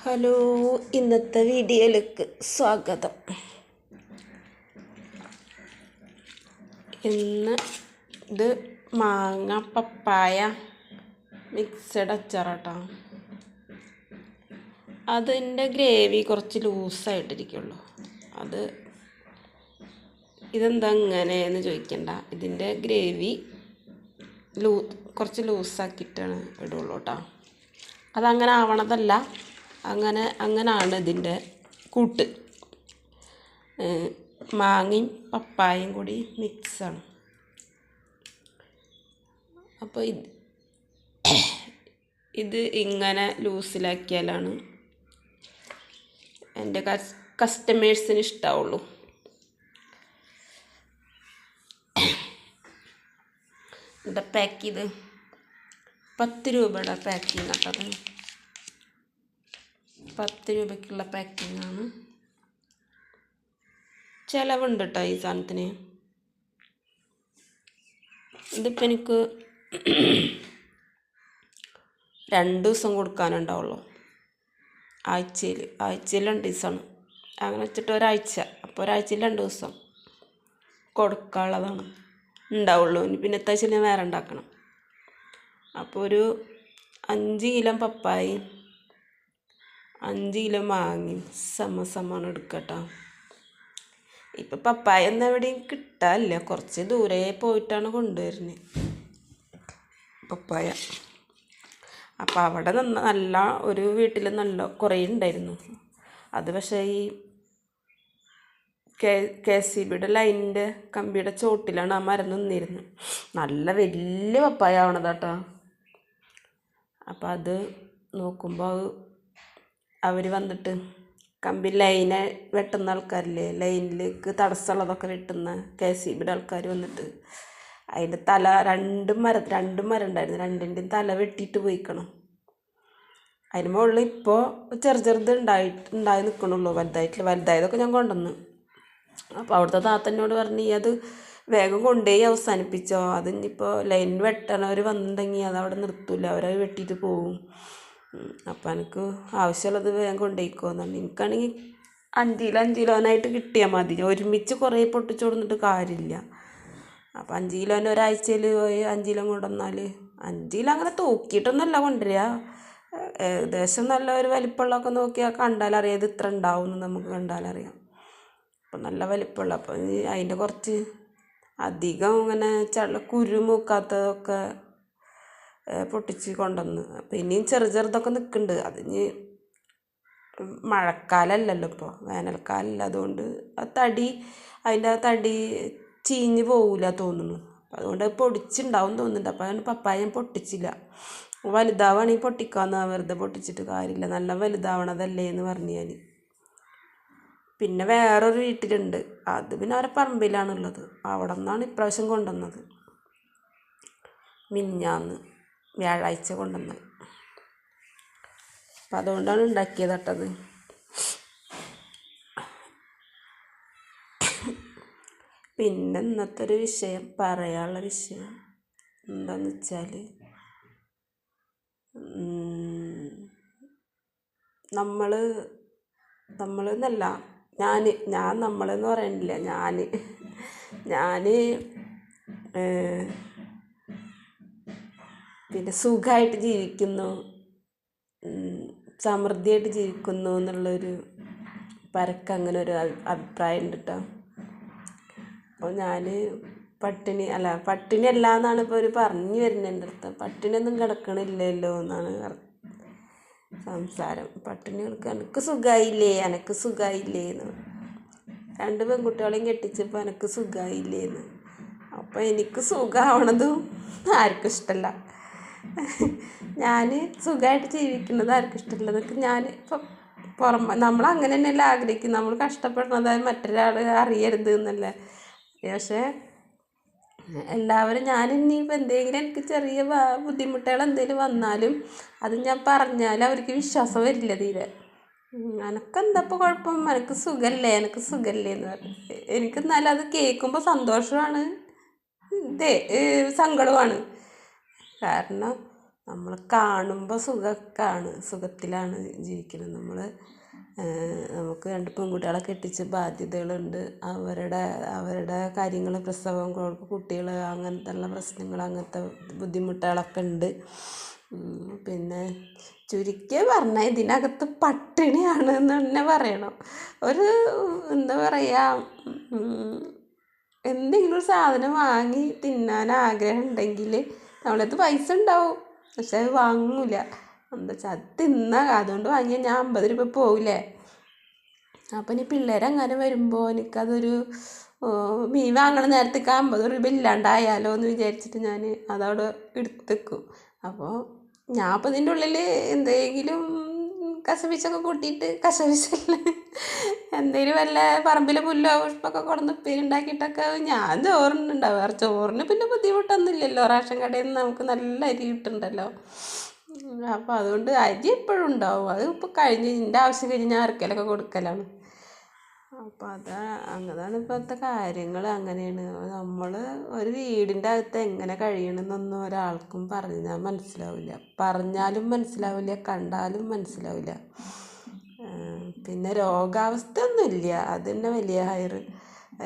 Hello ഇന്നത്തെ വീഡിയോയിലേക്ക് സ്വാഗതം. ഇന്ന് ഇത് മാങ്ങ പപ്പായ മിക്സഡ് അച്ചാറാട്ടോ. അതിന്റെ ഗ്രേവി കുറച്ച് ലൂസായിട്ടിരിക്കുള്ളൂ. അത് ഇതെന്താ ഇങ്ങനെയെന്ന് ചോദിക്കണ്ട. ഇതിന്റെ ഗ്രേവി ലൂ കുറച്ച് ലൂസാക്കിയിട്ടാണ് ഇടുള്ളൂ കേട്ടോ. അതങ്ങനെ ആവണതല്ല. അങ്ങനെ അങ്ങനാണ് ഇതിന്റെ കൂട്ട്. മാങ്ങയും പപ്പായയും കൂടി മിക്സാണ്. അപ്പോൾ ഇത് ഇത് ഇങ്ങനെ ലൂസിലാക്കിയാലാണ് എന്റെ കസ്റ്റമേഴ്സിന് ഇഷ്ടാവുള്ളൂ. എന്താ പാക്ക് ചെയ്ത് പത്ത് രൂപയുടെ പാക്കിങ് കേട്ടത് പത്ത് രൂപയ്ക്കുള്ള പാക്കിംഗ് ആണ്. ചിലവുണ്ട് കേട്ടോ ഈ സാധനത്തിന്. ഇതിപ്പോൾ എനിക്ക് രണ്ട് ദിവസം കൊടുക്കാനുണ്ടാവുള്ളൂ. ആഴ്ചയിൽ ആഴ്ചയിൽ രണ്ട് ദിവസമാണ്. അങ്ങനെ വെച്ചിട്ട് ഒരാഴ്ച. അപ്പോൾ ഒരാഴ്ചയിൽ രണ്ട് ദിവസം കൊടുക്കാനുള്ളതാണ്. ഉണ്ടാവുള്ളൂ. ഇനി പിന്നെ എത്താഴ്ച ഞാൻ വേറെ ഉണ്ടാക്കണം. അപ്പോൾ ഒരു അഞ്ച് കിലോ പപ്പായയും അഞ്ച് കിലോ മാങ്ങയും സമ സമാണ് എടുക്കട്ടോ. ഇപ്പം പപ്പായ ഒന്നും എവിടെയും കിട്ടാനില്ല. കുറച്ച് ദൂരെ പോയിട്ടാണ് കൊണ്ടുവരുന്നത് പപ്പായ. അപ്പം അവിടെ നിന്ന് നല്ല ഒരു വീട്ടിൽ നല്ല കുറേ ഉണ്ടായിരുന്നു. അത് പക്ഷേ ഈ കെ കെ സി ബിയുടെ ലൈനിന്റെ കമ്പിയുടെ ചോട്ടിലാണ് ആ മരം നിന്നിരുന്നത്. നല്ല വലിയ പപ്പായ ആവണതാട്ടോ. അപ്പം അത് നോക്കുമ്പോൾ അവർ വന്നിട്ട് കമ്പി ലൈനെ വെട്ടുന്ന ആൾക്കാരില്ലേ? ലൈനിലേക്ക് തടസ്സമുള്ളതൊക്കെ വെട്ടുന്ന കെ സി ബിയുടെ ആൾക്കാർ വന്നിട്ട് അതിന്റെ തല രണ്ടും മരം രണ്ടും മരം ഉണ്ടായിരുന്നു. രണ്ടിന്റെയും തല വെട്ടിയിട്ട് പോയിക്കണം. അതിന് മുകളിൽ ഇപ്പോൾ ചെറു ചെറുത് ഉണ്ടായിട്ട് ഉണ്ടായി നിൽക്കണുള്ളൂ വലുതായിട്ടില്ല. വലുതായതൊക്കെ ഞാൻ കൊണ്ടുവന്നു. അപ്പോൾ അവിടുത്തെ താത്തന്നോട് പറഞ്ഞ് അത് വേഗം കൊണ്ടുപോയി അവസാനിപ്പിച്ചോ. അത് ഇനിയിപ്പോൾ ലൈൻ വെട്ടണവർ വന്നിട്ടുണ്ടെങ്കിൽ അത് അവിടെ നിർത്തൂല. അവരത് വെട്ടിയിട്ട് പോവും. അപ്പം എനിക്ക് ആവശ്യമുള്ളത് വേഗം കൊണ്ടുപോയിക്കോ എന്നാണ്. എനിക്കാണെങ്കിൽ അഞ്ച് കിലോ അഞ്ച് കിലോനായിട്ട് കിട്ടിയാൽ മതി. ഒരുമിച്ച് കുറേ പൊട്ടിച്ചു കൊടുത്തിട്ട് കാര്യമില്ല. അപ്പം അഞ്ച് കിലോന് ഒരാഴ്ചയിൽ പോയി അഞ്ച് കിലോ കൊണ്ടുവന്നാൽ അഞ്ച് കിലോ അങ്ങനെ തൂക്കിയിട്ടൊന്നുമല്ല കൊണ്ടുവരിക. ഏകദേശം നല്ല ഒരു വലിപ്പമുള്ളതൊക്കെ നോക്കിയാൽ കണ്ടാലറിയാം ഇത് ഇത്ര ഉണ്ടാവും എന്ന് നമുക്ക് കണ്ടാലറിയാം അപ്പം നല്ല വലിപ്പമുള്ള അപ്പം അതിന്റെ കുറച്ച് അധികം ഇങ്ങനെ ചള്ള കുരു മൂക്കാത്തതൊക്കെ പൊട്ടിച്ച് കൊണ്ടുവന്ന്. പിന്നെയും ചെറു ചെറുതൊക്കെ നിൽക്കുന്നുണ്ട്. അത് ഇനി മഴക്കാലമല്ലല്ലോ ഇപ്പോൾ വേനൽക്കാലമല്ല അതുകൊണ്ട് ആ തടി അതിന്റെ ആ തടി ചീഞ്ഞ് പോകില്ല തോന്നുന്നു. അതുകൊണ്ട് പൊടിച്ചുണ്ടാവും തോന്നുന്നുണ്ട്. അപ്പോൾ അതുകൊണ്ട് പപ്പായ ഞാൻ പൊട്ടിച്ചില്ല. വലുതാവുകയാണെങ്കിൽ പൊട്ടിക്കാന്ന് വെറുതെ പൊട്ടിച്ചിട്ട് കാര്യമില്ല. നല്ല വലുതാവണതല്ലേ എന്ന് പറഞ്ഞു ഞാൻ. പിന്നെ വേറൊരു വീട്ടിലുണ്ട്. അത് പിന്നെ അവരെ പറമ്പിലാണുള്ളത്. അവിടെ നിന്നാണ് ഇപ്രാവശ്യം കൊണ്ടുവന്നത്. മിഞ്ഞാന്ന് വ്യാഴാഴ്ച കൊണ്ടുവന്നത് അപ്പം അതുകൊണ്ടാണ് ഉണ്ടാക്കിയത് കേട്ടത് പിന്നെ ഇന്നത്തെ ഒരു വിഷയം പറയാനുള്ള വിഷയം എന്താന്ന് വെച്ചാൽ നമ്മൾ നമ്മൾ എന്നല്ല ഞാൻ ഞാൻ നമ്മളെന്ന് പറയണില്ല ഞാൻ ഞാൻ പിന്നെ സുഖമായിട്ട് ജീവിക്കുന്നു. സമൃദ്ധിയായിട്ട് ജീവിക്കുന്നു എന്നുള്ളൊരു പരക്കെ അങ്ങനെ ഒരു അഭിപ്രായം ഉണ്ട് കേട്ടോ അപ്പോൾ ഞാൻ പട്ടിണി അല്ല പട്ടിണി അല്ല എന്നാണ് ഇപ്പോൾ ഒരു പറഞ്ഞു വരുന്നത് എന്റെ അടുത്ത്. പട്ടിണിയൊന്നും കിടക്കണില്ലല്ലോ എന്നാണ് സംസാരം. പട്ടിണി കിടക്കുക എനിക്ക് സുഖമായില്ലേ എനക്ക് സുഖമായില്ലേ എന്ന്. രണ്ട് പെൺകുട്ടികളെയും കെട്ടിച്ചപ്പോൾ എനക്ക് സുഖമായില്ലേ എന്ന്. അപ്പോൾ എനിക്ക് സുഖമാവണതും ആർക്കും ഇഷ്ടമല്ല ഞാൻ സുഖമായിട്ട് ജീവിക്കുന്നത് ആർക്കും ഇഷ്ടമുള്ളത് ഞാൻ ഇപ്പം പുറം നമ്മൾ അങ്ങനെ തന്നെയല്ലേ ആഗ്രഹിക്കുന്നത്. നമ്മൾ കഷ്ടപ്പെടുന്നത് മറ്റൊരാൾ അറിയരുത് എന്നല്ലേ. പക്ഷേ എല്ലാവരും ഞാൻ ഇനിയിപ്പോൾ എന്തെങ്കിലും എനിക്ക് ചെറിയ ബുദ്ധിമുട്ടുകൾ എന്തെങ്കിലും വന്നാലും അത് ഞാൻ പറഞ്ഞാൽ അവർക്ക് വിശ്വാസം വരില്ല തീരെ. എനക്കെന്താ ഇപ്പോൾ കുഴപ്പം? എനക്ക് സുഖമല്ലേ എനക്ക് സുഖമല്ലേ എന്ന് പറഞ്ഞു എനിക്ക് എന്നാലും അത് കേൾക്കുമ്പോൾ സന്തോഷമാണ്. ഇതേ സങ്കടമാണ്. കാരണം നമ്മൾ കാണുമ്പോൾ സുഖമാണ് സുഖത്തിലാണ് ജീവിക്കുന്നത്. നമ്മൾ നമുക്ക് രണ്ട് പെൺകുട്ടികളെ കെട്ടിച്ച് ബാധ്യതകളുണ്ട്. അവരുടെ അവരുടെ കാര്യങ്ങൾ പ്രസവം കുട്ടികൾ അങ്ങനത്തെ ഉള്ള പ്രശ്നങ്ങൾ അങ്ങനത്തെ ബുദ്ധിമുട്ടുകളൊക്കെ ഉണ്ട്. പിന്നെ ചുരുക്കി പറഞ്ഞാൽ ഇതിനകത്ത് പട്ടിണിയാണ് എന്ന് തന്നെ പറയണം. ഒരു എന്താ പറയുക എന്തെങ്കിലും ഒരു സാധനം വാങ്ങി തിന്നാൻ ആഗ്രഹം ഉണ്ടെങ്കിൽ നമ്മളടുത്ത് പൈസ ഉണ്ടാവും. പക്ഷെ അത് വാങ്ങില്ല എന്താ വെച്ചാൽ അത് തിന്നാ. അതുകൊണ്ട് വാങ്ങിയാൽ ഞാൻ അമ്പത് രൂപ പോവില്ലേ അപ്പം ഇനി പിള്ളേരങ്ങനെ വരുമ്പോൾ എനിക്കതൊരു മീൻ വാങ്ങണ നേരത്തേക്ക് അമ്പത് രൂപ ഇല്ലാണ്ടായാലോ എന്ന് വിചാരിച്ചിട്ട് ഞാൻ അതവിടെ എടുത്തേക്കും. അപ്പോൾ ഞാൻ അപ്പോൾ ഇതിന്റെ ഉള്ളിൽ എന്തെങ്കിലും കശപിശൊക്കെ കൂട്ടിയിട്ട് കസവിച്ചല്ല എന്തേലും വല്ല പറമ്പിലെ പുല്ലോ പുഷ്പമൊക്കെ കൊടുന്ന് ഉപ്പേരി ഉണ്ടാക്കിയിട്ടൊക്കെ ഞാൻ ചോറിനുണ്ടാവും ആ ചോറിന് പിന്നെ ബുദ്ധിമുട്ടൊന്നുമില്ലല്ലോ. റേഷൻ കടയിൽ നിന്ന് നമുക്ക് നല്ല അരി കിട്ടുന്നുണ്ടല്ലോ. അപ്പോൾ അതുകൊണ്ട് അരി എപ്പോഴും ഉണ്ടാവും. അത് ഇപ്പോൾ കഴിഞ്ഞ് എന്റെ ആവശ്യം കഴിഞ്ഞ് ഞാൻ ഇറക്കലൊക്കെ കൊടുക്കലാണ്. അപ്പോൾ അത് അങ്ങനെയാണ് ഇപ്പോഴത്തെ കാര്യങ്ങൾ അങ്ങനെയാണ്. നമ്മൾ ഒരു വീടിന്റെ അകത്ത് എങ്ങനെ കഴിയണമെന്നൊന്നും ഒരാൾക്കും പറഞ്ഞാൽ മനസ്സിലാവില്ല. പറഞ്ഞാലും മനസ്സിലാവില്ല കണ്ടാലും മനസ്സിലാവില്ല. പിന്നെ രോഗാവസ്ഥ ഒന്നുമില്ല അത് തന്നെ വലിയ ഹയർ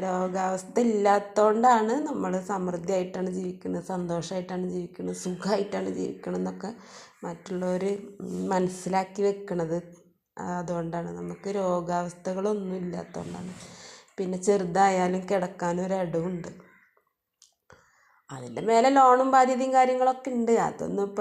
രോഗാവസ്ഥ ഇല്ലാത്തതുകൊണ്ടാണ് നമ്മൾ സമൃദ്ധിയായിട്ടാണ് ജീവിക്കുന്നത് സന്തോഷമായിട്ടാണ് ജീവിക്കുന്നത് സുഖമായിട്ടാണ് ജീവിക്കണം എന്നൊക്കെ മറ്റുള്ളവർ മനസ്സിലാക്കി വെക്കണത്. അതുകൊണ്ടാണ്. നമുക്ക് രോഗാവസ്ഥകളൊന്നും ഇല്ലാത്തതുകൊണ്ടാണ്. പിന്നെ ചെറുതായാലും കിടക്കാൻ ഒരിടമുണ്ട് അതിന്റെ മേലെ ലോണും ബാധ്യതയും കാര്യങ്ങളൊക്കെ ഉണ്ട്. അതൊന്നും ഇപ്പം